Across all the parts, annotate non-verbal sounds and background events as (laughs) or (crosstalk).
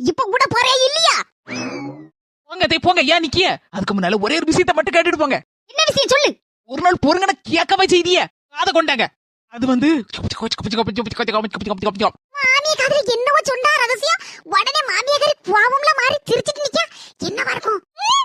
இப்ப கூட போறே இல்லையா? போங்க தே போங்க. ஏன் நிக்கிய? அதுக்கு முன்னால ஒரே ஒரு விஷயத்தை மட்டும் கேட்டுட்டு போங்க. என்ன விஷயம் சொல்லு? ஒரு நாள் பொறுங்கன கேட்கவே செய்திய? காதை கொண்டாங்க. அது வந்து மாமிய காதுல என்னவோ சொன்னா ரகசியம். உடனே மாமிய காரி கோவம்ல மாறி திருச்சிட்டு நிக்க என்னவா இருக்கும்?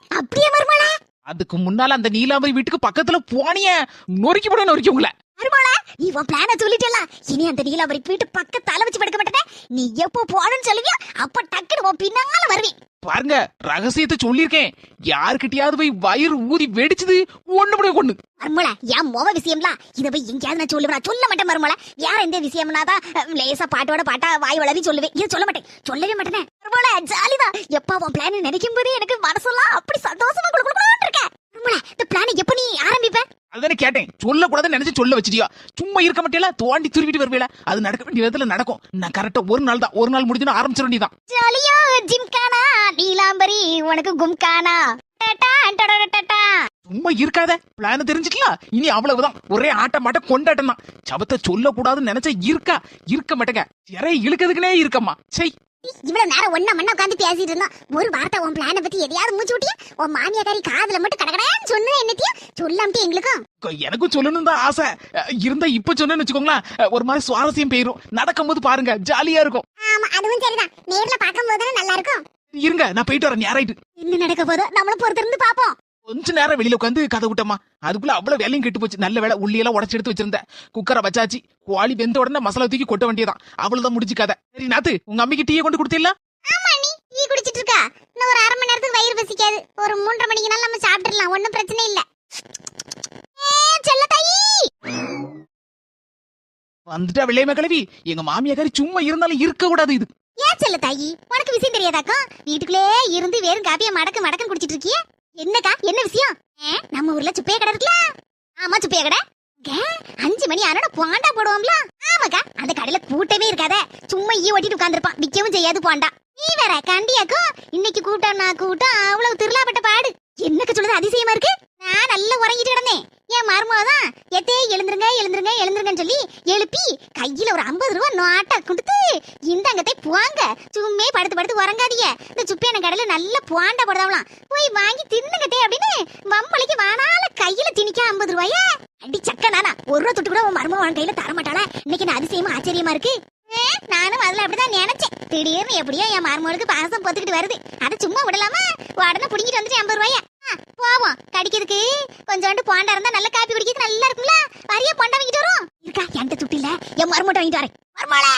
அப்படியே மருமலா அதுக்கு முன்னால அந்த நீலாம்பரி வீட்டுக்கு பக்கத்துல போனிய. நொறுக்கி போட நொறுக்கி உங்களை. மருமலா நீ உன் பிளான சொல்லிட்டல இனி அந்த நீலாம்பரி வீட்டு பக்கத்தால வச்சு படுக்க மாட்டேனே? நீ எப்போ போகணும்னு சொல்லுவியோ அப்ப டக்குனு உன் பின்னால வருவேன். பாருங்க ரகசியத்தை சொல்லியிருக்கேன். யாருக்கிட்டயாவது போய் வயிறு ஊதி வெடிச்சது ஒண்ணு முடிய கொண்டு. மருமலா என் மொவ விஷயம்லாம் இத போய் எங்கேயாவது நான் சொல்லுவேன். சொல்ல மாட்டேன் மருமலா வேற எந்த விஷயம்னா தான் லேசா பாட்டோட பாட்டா வாய் வளவி சொல்லுவேன். இது சொல்ல மாட்டேன். சொல்லவே மாட்டேனே. மருமலா ஜாலிதான். எப்பா உன் பிளான் நினைக்கும் போது எனக்கு மனசெல்லாம் அப்படி சந்தோஷமா குடு குடு இருக்க. மருமலா இந்த பிளான் எப்ப நீ கேட்டேன். சொல்லக்கூடாதுன்னு நினைச்சு சொல்ல வச்சிட்டியா? சும்மா இருக்க மாட்டியல தோண்டி துருவிட்டு வருவேல? அது நடக்க வேண்டிய விதத்துல நடக்கும். நான் கரெக்டா ஒரு நாள் தான். ஒரு நாள் முடிஞ்சுன்னு ஆரம்பிச்சிட வேண்டியதான் ஜாலியா ஜிம்கானா? நீலாம்பரி உனக்கு கும்கானா. சும்மா இருக்காத. பிளான் தெரிஞ்சுக்கலாம் இனி அவ்வளவுதான். ஒரே ஆட்ட மாட்ட கொண்டாட்டம் தான். சபத்தை சொல்லக்கூடாதுன்னு நினைச்சா இருக்கா இருக்க மாட்டேங்க. யாரே இழுக்கிறதுக்குனே இருக்கம்மா. சை இவ்வளவு நேரம் ஒண்ணா மண்ணா உட்காந்து பேசிட்டு இருந்தோம். ஒரு வார்த்தை உன் பிளான பத்தி எதையாவது மூச்சு விட்டியா? உன் மாமியாக்காரி காதுல மட்டும் கடகடான்னு சொன்னது என்னத்தியா? சொல்லாமட்டி எங்களுக்கும். எனக்கும் சொல்லணும் தான் ஆசை. இருந்தா இப்ப சொன்னேன்னு வச்சுக்கோங்களேன். ஒரு மாதிரி சுவாரஸ்யம் போயிரும். நடக்கும்போது பாருங்க ஜாலியா இருக்கும். ஆமா அதுவும் சரிதான். நேர்ல பார்க்கும்போது தானே நல்லா இருக்கும். இருங்க நான் போயிட்டு வரேன். நேராயிட்டு என்ன நடக்க போதோ நம்மள பொறுத்திருந்து பாப்போம் கொஞ்ச நேரம் வெளியில உட்காந்து கதை விட்டம்மா. அதுக்குள்ள அவ்வளவு வேலையும் கெட்டு போச்சு. நல்ல வேலை உள்ளியெல்லாம் உடச்சு எடுத்து வச்சிருந்தேன். குக்கரை வச்சாச்சு. கோழி வெந்த உடனே மசாலா தூக்கி கொட்ட வேண்டியதான் அவ்வளவுதான் முடிச்சு கதை. சரி நாத்து உங்க அம்மிக்கு டீயை கொண்டு கொடுத்தீங்களா? ஆமா நீ டீ குடிச்சிட்டு இருக்கா. இன்னும் ஒரு அரை மணி நேரத்துக்கு வயிறு பசிக்காது. ஒரு மூன்றரை மணிக்கு நாள் நம்ம சாப்பிட்டுறலாம் ஒண்ணும் பிரச்சனை இல்ல. வந்துட்டா வெள்ளையம கிளவி எங்க மாமியாக்காரி சும்மா இருந்தாலும் இருக்க கூடாது இது. ஏன் செல்ல தாயி உனக்கு விஷயம் தெரியாதாக்கா? வீட்டுக்குள்ளே இருந்து வெறும் காப்பிய மடக்கு மடக்கு குடிச்சிட்டு இருக்கிய? என்னக்கா? என்ன விஷயம்? ஏ, நம்ம ஊர்ல சுப்பைய கடை இருக்குல்ல? ஆமா சுப்பைய கடை. அஞ்சு மணி ஆனா போண்டா போடுவோம்ல? ஆமாக்கா அந்த கடையில கூட்டமே இருக்காத. சும்மா ஈ ஓட்டிட்டு உட்காந்துருப்பான் விக்கவும் செய்யாது போண்டா. நீ வேற கண்டியாக்கோ? இன்னைக்கு கூட்டம் நான் கூட்டம் அவ்வளவு திருளாப்பட்ட பாடு. என்னக்கு சொல்றது? அதிசயமா இருக்கு. நான் நல்லா உறங்கிட்டு கிடந்தேன். என் மருமாதான் எத்தே எழுந்துருங்க எழுந்துருங்க எழுந்துருங்கன்னு சொல்லி எழுப்பி கையில ஒரு ஐம்பது ரூபா நாட்டா கொடுத்து இந்தாங்கத்தை போங்க. சும்மே படுத்து படுத்து உறங்காதீங்க. இந்த சுப்பியான கடையில நல்ல போண்டா போடுதாவலாம் போய் வாங்கி தின்னுங்கத்தே அப்படின்னு வம்பளைக்கு வானால கையில திணிக்க ஐம்பது ரூபாயா? அடி சக்க நானா ஒரு ரூபா தொட்டு கூட உன் மருமகன் கையில தர மாட்டாளா? இன்னைக்கு நான் அதிசயமா ஆச்சரியமா இருக்கு. நானும் அதுல அப்படிதான் நினைச்சேன். திடீர்னு எப்படியோ என் மருமகளுக்கு பாசம் பொத்துக்கிட்டு வருது. அதை சும்மா விடலாமா? உடனே புடிங்கிட்டு வந்துட்டு ஐம்பது ரூபாயா? கடிக்கிறதுக்கு கொஞ்சோண்டு போண்டா இருந்தா நல்ல காப்பி குடிக்கிறது நல்லா இருக்கும்ல? வரியா போண்டா வாங்கிட்டு வரும். இருக்கா? என்கிட்ட துட்டு இல்ல. என் மருமட்டை வாங்கிட்டு வரேன். மருமலை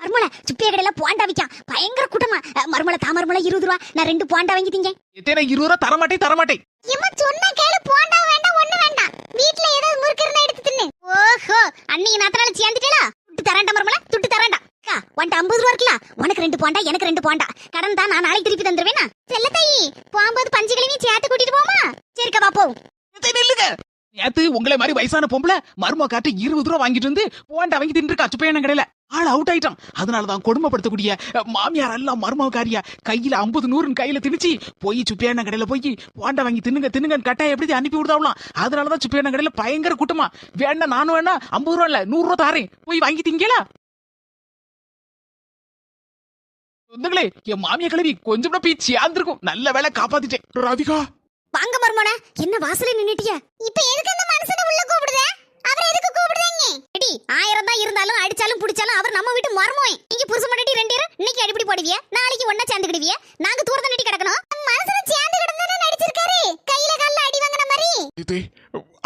மருமலை சுப்பிய கடையில போண்டா விற்கான் பயங்கர கூட்டமா. மருமலை தாமரமலை இருபது ரூபா. நான் ரெண்டு போண்டா வாங்கி திங்க எத்தனை? இருபது ரூபா தரமாட்டேன் தரமாட்டேன். இம்மா சொன்ன கேளு. போண்டா வேண்டாம் ஒண்ணு வேண்டாம். வீட்ல ஏதாவது முறுக்கு இருந்தா எடுத்து தின்னு. ஓஹோ! அன்னைக்கு நாத்தனால சேர்ந்துட்டேலா துட்டு தரேன்டா மருமலை உன்ட்ட ஐம்பது ரூபா இருக்குல்ல? உனக்கு ரெண்டு போண்டா எனக்கு ரெண்டு போண்டா. கடன் தான் நான் நாளைக்கு திருப்பி தந்துருவேனா? செல்ல தாயி போகும்போது பஞ்சுகளையும் சேர்த்து கூட்டிட்டு போமா சரிக்கா பாப்போம் நில்லுங்க. நேத்து உங்களை மாதிரி வயசான பொம்பளை மரும காட்டு இருபது ரூபா வாங்கிட்டு வந்து போண்டா வாங்கி தின்னுருக்கா சுப்பையான கடையில. ஆள் அவுட் ஆயிட்டான். அதனாலதான் கொடுமைப்படுத்தக்கூடிய மாமியார் எல்லாம் மருமகாரியா கையில ஐம்பது நூறுன்னு கையில திணிச்சு போய் சுப்பையான கடையில போய் போண்டா வாங்கி தின்னுங்க தின்னுங்க கட்டாய எப்படி அனுப்பி விடுதாவலாம்? அதனாலதான் சுப்பையான கடையில பயங்கர கூட்டமா. வேணா நானும் வேணா ஐம்பது ரூபா இல்ல நூறு ரூபா தாரேன். போய் வாங்கி திங்களா சொந்தங்களே என் மாமியா கிளவி கொஞ்சம் கூட போய் சேர்ந்திருக்கும். நல்ல வேலை காப்பாத்திட்டேன். ராதிகா. வாங்க மருமோன என்ன வாசல்ல நின்னுட்டிய? இப்ப எதுக்கு அந்த மனுஷனை உள்ள கூப்பிடுத? அவர் எதுக்கு கூப்பிடுதீங்க? எடி ஆயிரம் தான் இருந்தாலும் அடிச்சாலும் புடிச்சாலும் அவர் நம்ம வீட்டு மருமோய் நீங்க புருஷ மாட்டி ரெண்டு பேரும் இன்னைக்கு அடிப்படி போடுவிய? நாளைக்கு ஒண்ணா சேர்ந்துக்கிடுவிய? நாங்க தூரத்தை நட்டி கிடக்கணும். மனுஷனை சேர்ந்து கிடந்தானே நடிச்சிருக்காரு. கையில கால்ல அடி வாங்கின மாதிரி. இதே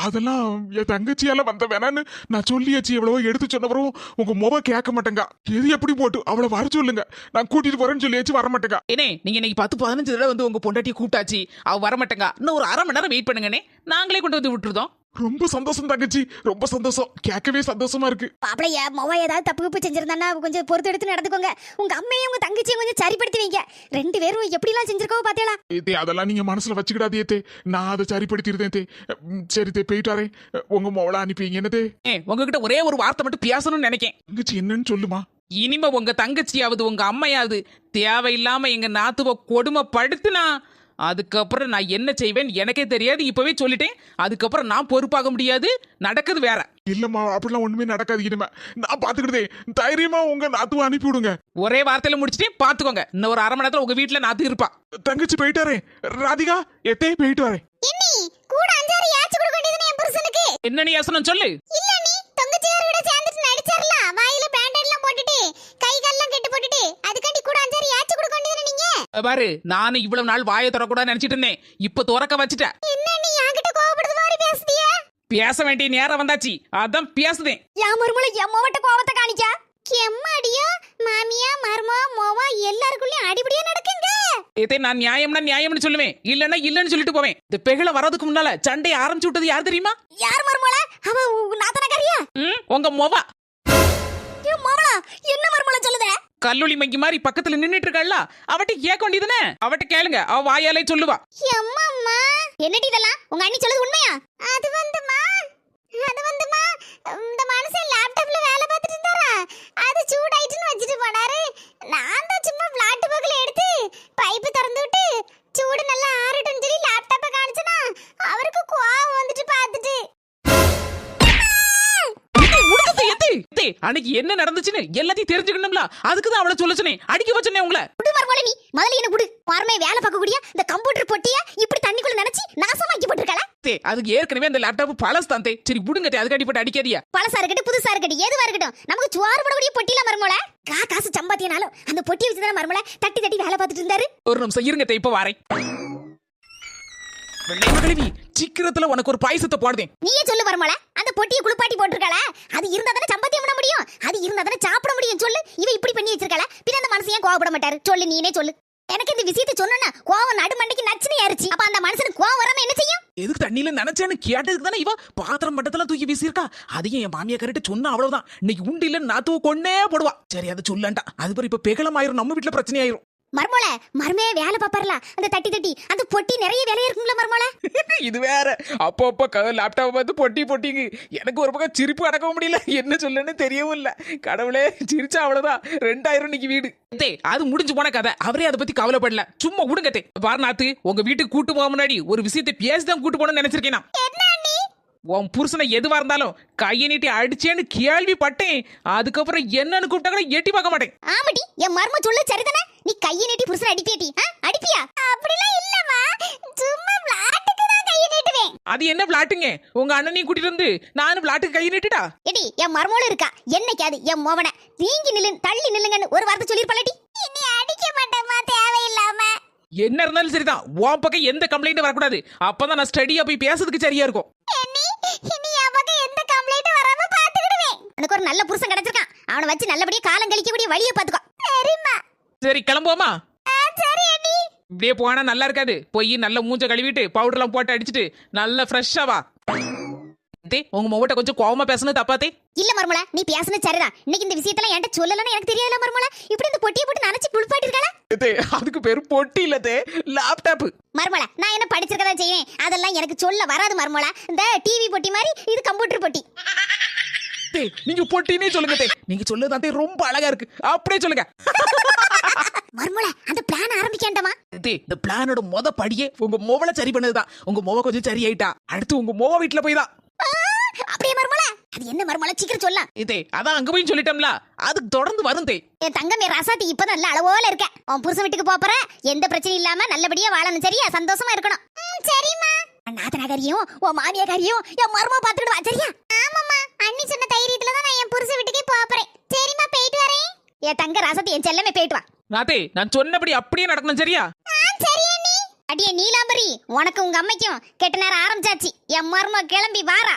அதெல்லாம் என் தங்கச்சியால வந்த வேணான்னு நான் சொல்லியாச்சு எவ்வளவோ எடுத்து சொன்னவரும் உங்க முக கேட்க மாட்டேங்க. எது எப்படி போட்டு அவளை வர சொல்லுங்க. நான் கூட்டிட்டு போறேன்னு சொல்லியாச்சு வர மாட்டேங்க. ஏனே நீங்க இன்னைக்கு பத்து பதினஞ்சு தடவை வந்து உங்க பொண்டாட்டியை கூப்பிட்டாச்சு அவ வர மாட்டேங்க. இன்னும் ஒரு அரை மணி நேரம் வெயிட் பண்ணுங்கண்ணே. நாங்களே கொண்டு வந்து விட்டுருதோம். ரொம்ப சந்தோஷம் தங்கச்சி. ரொம்ப சந்தோஷம். கேட்கவே சந்தோஷமா இருக்கு. பாப்பளைய மொவ ஏதாவது தப்பு தப்பு செஞ்சிருந்தானா கொஞ்சம் பொறுத்து எடுத்து நடந்துக்கோங்க. உங்க அம்மையும் உங்க தங்கச்சியும் கொஞ்சம் சரிப்படுத்தி வைங்க ரெண்டு பேரும் எப்படிலாம் செஞ்சிருக்கோ பாத்தீங்களா? ஏத்தே அதெல்லாம் நீங்க மனசுல வச்சுக்கிடாதே தே. நான் அதை சரிப்படுத்திருந்தேன் தே. சரி தே போயிட்டாரே உங்க மொவளை அனுப்பிங்க என்னதே ஏ உங்ககிட்ட ஒரே ஒரு வார்த்தை மட்டும் பேசணும்னு நினைக்கேன். தங்கச்சி என்னன்னு சொல்லுமா? இனிமே உங்க தங்கச்சியாவது உங்க அம்மையாவது தேவையில்லாம எங்க நாத்துவ கொடுமைப்படுத்துனா அதுக்கப்புறம் நான் என்ன செய்வேன்? எனக்கே தெரியாது. இப்பவே சொல்லிட்டேன். அதுக்கப்புறம் நான் பொறுப்பாக முடியாது. நடக்குது வேற. இல்லம்மா அப்படிலாம் ஒண்ணுமே நடக்காது இனிமே. நான் பாத்துக்கிட்டே. தைரியமா உங்க நாத்துவ அனுப்பி விடுங்க. ஒரே வார்த்தையில முடிச்சிட்டே பாத்துக்கோங்க. இன்னும் ஒரு அரை மணி நேரத்துல உங்க வீட்டுல நாத்து இருப்பா. தங்கச்சி போயிட்டு வரேன். ராதிகா எத்தையும் போயிட்டு வரேன். என்னி கூட அஞ்சாறு ஏச்சு கொடுக்க வேண்டியது என் புருஷனுக்கு. என்ன நீ யோசனை சொல்லு இல்ல நீ தங்கச்சியார் கூட சேர்ந்துட்டு நடிச்சார்ல வாயில பேண்டட் எல்லாம் போட்டுட்டு கை கால்லாம் கெட்டு போட்டுட்டு அதுக்காண்டி கூட அஞ்சாறு ஏச்சு கொடுக்க வேண்டியது நீங்க பாரு நானும் இவ்வளவு நாள் வாயை திறக்கூடாது நினைச்சிட்டு இருந்தேன். இப்ப துறக்க வச்சுட்டேன் பேச வேண்டிய நேரம் வந்தாச்சு. அதான் பேசுதேன். என் மருமலை எம்மவட்ட கோவத்தை காணிச்சா கெம்மாடியா மாமியா மருமா மோவா எல்லாருக்குள்ளயும் அடிபடியா நடக்குங்க. இதை நான் நியாயம்னா நியாயம்னு சொல்லுவேன். இல்லன்னா இல்லன்னு சொல்லிட்டு போவேன். இந்த பெகில வரதுக்கு முன்னால சண்டையை ஆரம்பிச்சு விட்டது யார் தெரியுமா? யார் மருமல அவ நாத்தனக்காரியா உங்க மொவா. என் மோவளா? கல்லூலி மங்கி மாதிரி பக்கத்துல நின்னுட்டு இருக்கல்ல அவட்ட கேட்க வேண்டியதுனே அவட்ட கேளுங்க. அவ வாயாலே சொல்லுவா. எம்மம்மா என்னடி இதெல்லாம்? உங்க அண்ணி சொல்லுது உண்மையா? அது வந்துமா? அது வந்துமா? இந்த மனுஷன் லேப்டாப்ல வேலை பார்த்துட்டு இருந்தாரா? அது சூடாயிட்டுன்னு வச்சுட்டு போனாரு. நான் தான் அன்னைக்கு என்ன நடந்துச்சுன்னு எல்லாத்தையும் தெரிஞ்சுக்கணும்ல. அதுக்கு தான் அவளை சொல்ல சொன்னேன். அடிக்க வச்சனே உங்களை. குடு மர்மோல நீ. முதல்ல என்ன குடு. பார்மே வேலை பார்க்கக்கூடிய இந்த கம்ப்யூட்டர் பொட்டிய இப்படி தண்ணிக்குள்ள நினைச்சு நாசமாக்கி போட்டுருக்கல? தே, அதுக்கு ஏற்கனவே அந்த லேப்டாப் பழசு தான் தே. சரி விடுங்க தே, அதுக்கு அடிப்பட்டு அடிக்காதியா பழசா இருக்கட்டும் புதுசா இருக்கட்டும் எதுவா இருக்கட்டும் நமக்கு சுவாறு போடக்கூடிய பொட்டியில மர்மோல கா காசு சம்பாத்தியனாலும் அந்த பொட்டி வச்சு தானே மர்மோல தட்டி தட்டி வேலை பார்த்துட்டு இருந்தாரு? ஒரு நிமிஷம் இருங்க தே, இப்ப வாரேன். வெள்ளை மகளிவி சீக்கிரத்துல உனக்கு ஒரு பாயசத்தை போடுதேன் நீயே சொல்லு மர்மோல அந்த பொட்டியை குளிப்பாட்டி போட்டிருக்கல அது இருந்தா தானே சம்பத்தியம் பண்ண முடியும்? அது இருந்தா தானே சாப்பிட முடியும் சொல்லு. இவ இப்படி பண்ணி வச்சிருக்கல பின்ன அந்த மனுஷன் ஏன் கோவப்பட மாட்டாரு? சொல்லு நீனே சொல்லு. எனக்கு இந்த விஷயத்தை சொன்னா கோவம் நடுமண்டைக்கு நச்சுன்னு ஏறிச்சு. அப்ப அந்த மனுஷனுக்கு கோவம் வராம என்ன செய்யும்? எதுக்கு தண்ணியில நினைச்சேன்னு கேட்டதுக்கு தானே இவ? பாத்திரம் பட்டத்தெல்லாம் தூக்கி வீசியிருக்கா. அதையும் என் மாமியா கரெக்ட் சொன்னா அவ்வளவுதான். இன்னைக்கு உண்டு இல்ல நாத்துவ கொன்னே போடுவா. சரி அதை சொல்லண்டா அது பிறகு இப்ப பெகலம் ஆயிரும் நம்ம வீட்டுல பிரச்சனை ஆயிரும் மர்மோல மர்மே வேலை பாப்பார்ல. அந்த தட்டி தட்டி அந்த பொட்டி நிறைய வேலையா இருக்கும்ல மர்மோல (laughs) இது வேற. அப்போ அப்போ லேப்டாப் பார்த்து பொட்டி பொட்டிங்க. எனக்கு ஒரு பக்கம் சிரிப்பு அடக்க முடியல. என்ன சொல்லன்னு தெரியவும் இல்ல. கடவுளே சிரிச்சா அவ்வளவுதான். ரெண்டாயிரம் இன்னைக்கு வீடு. தே அது முடிஞ்சு போன கதை. அவரே அதை பத்தி கவலைப்படல. சும்மா விடுங்க தே பாரநாத்து உங்க வீட்டுக்கு கூட்டு போக முன்னாடி ஒரு விஷயத்தை பேசிதான் கூட்டு போகணும்னு நினைச்சிருக்கேன்? உன் புருஷனை எதுவா இருந்தாலும் கையை நீட்டி அடிச்சேன்னு கேள்விப்பட்டேன். அதுக்கப்புறம் என்னன்னு கூப்பிட்டா கூட எட்டி பார்க்க மாட்டேன். ஆமாடி என் மர்ம சொல்லு சரிதானே? நீ கையை நீட்டி புருஷன் அடிப்பியாட்டி ஆ? அடிப்பியா? அப்படிலாம் இல்லம்மா. சும்மா விளையாட்டுக்கு தான் கையை நீட்டுவேன். அது என்ன விளாட்டுங்க உங்க அண்ணனையும் கூட்டிட்டு வந்து நானும் விளாட்டுக்கு கையை நீட்டுட்டா? எடி என் மர்மோல இருக்கா? என்னைக்காது என் மோவனை நீங்கி நில்லு தள்ளி நில்லுங்கன்னு ஒரு வார்த்தை சொல்லிருப்பாளடி இனி அடிக்க மாட்டேமா தேவையில்லாம என்ன இருந்தாலும் சரிதான். உன் பக்கம் எந்த கம்ப்ளைண்ட் வரக்கூடாது. அப்பதான் நான் ஸ்டடியா போய் பேசுறதுக்கு சரியா இருக்கும். நீ இனி என் பக்கம் எந்த கம்ப்ளைண்ட் வராம பாத்துக்கிடுவேன் உனக்கு ஒரு நல்ல புருஷன் கிடைச்சிருக்கான். அவனை வச்சு நல்லபடியா காலம் கழிக்கக்கூடிய வழியை பாத்துக்கோ சரிம்மா. சரி கிளம்புவோமா? சரி அண்ணி இப்படியே போனா நல்லா இருக்காது. போய் நல்ல மூஞ்ச கழுவிட்டு பவுடர்லாம் போட்டு அடிச்சிட்டு நல்ல ஃப்ரெஷ்ஷா வா. தே உங்க மொவட்ட கொஞ்சம் கோவமா பேசணும் தப்பாத்தே இல்ல மர்மல நீ பேசுனது சரிதான். இன்னைக்கு இந்த விஷயத்தெல்லாம் என்கிட்ட சொல்லலன்னு எனக்கு தெரியல மர்மல இப்படி இந்த பொட்டியை போட்டு நினைச்சு தே அதுக்கு பேரு பொட்டி இல்ல தே. லேப்டாப் மர்மல நான் என்ன படிச்சிருக்கதான் செய்வேன்? அதெல்லாம் எனக்கு சொல்ல வராது மர்மல இந்த டிவி பொட்டி மாதிரி இது கம்ப்யூட்டர் பொட்டி. தே நீங்க பொட்டினே சொல்லுங்க தே. நீங்க சொல்லதான் தே ரொம்ப அழகா இருக்கு. அப்படியே சொல்லுங்க. மர்மல அந்த பிளான் ஆரம்பிக்கேண்டமா தே இந்த பிளானோட மொத படியே உங்க மொவல சரி பண்ணதுதான். உங்க மொவ கொஞ்சம் சரியாயிட்டா. அடுத்து உங்க மொவ வீட்டுல போய் தான் அப்படியே மர்மல. அது என்ன மர்மல? சீக்கிரம் சொல்லலாம் இதே அதான் அங்க போய் சொல்லிட்டோம்ல. அதுக்கு தொடர்ந்து வரும் தே. என் தங்கமே ராசாத்தி இப்பதான் நல்ல அளவோல இருக்க. உன் புருஷன் வீட்டுக்கு போற எந்த பிரச்சனையும் இல்லாம நல்லபடியா வாழணும் சரியா? சந்தோஷமா இருக்கணும். சரிம்மா. நாத்தனாகாரியும் உன் மாமியாக்காரியும் என் மருமா பாத்துக்கிட்டு வா சரியா? ஆமாம்மா. அண்ணி சொன்ன தைரியத்துல தான் நான் என் புருஷன் வீட்டுக்கே போறேன். சரிம்மா போயிட்டு வரேன். என் தங்க ராசாத்தி என் செல்லமே போயிட்டு வா. நாத்தே நான் சொன்னபடி அப்படியே நடக்கணும் சரியா? அடியே நீலாம்பரி உனக்கு உங்க அம்மைக்கும் கெட்ட நேரம் ஆரம்பிச்சாச்சு. என் மரும கிளம்பி வாரா.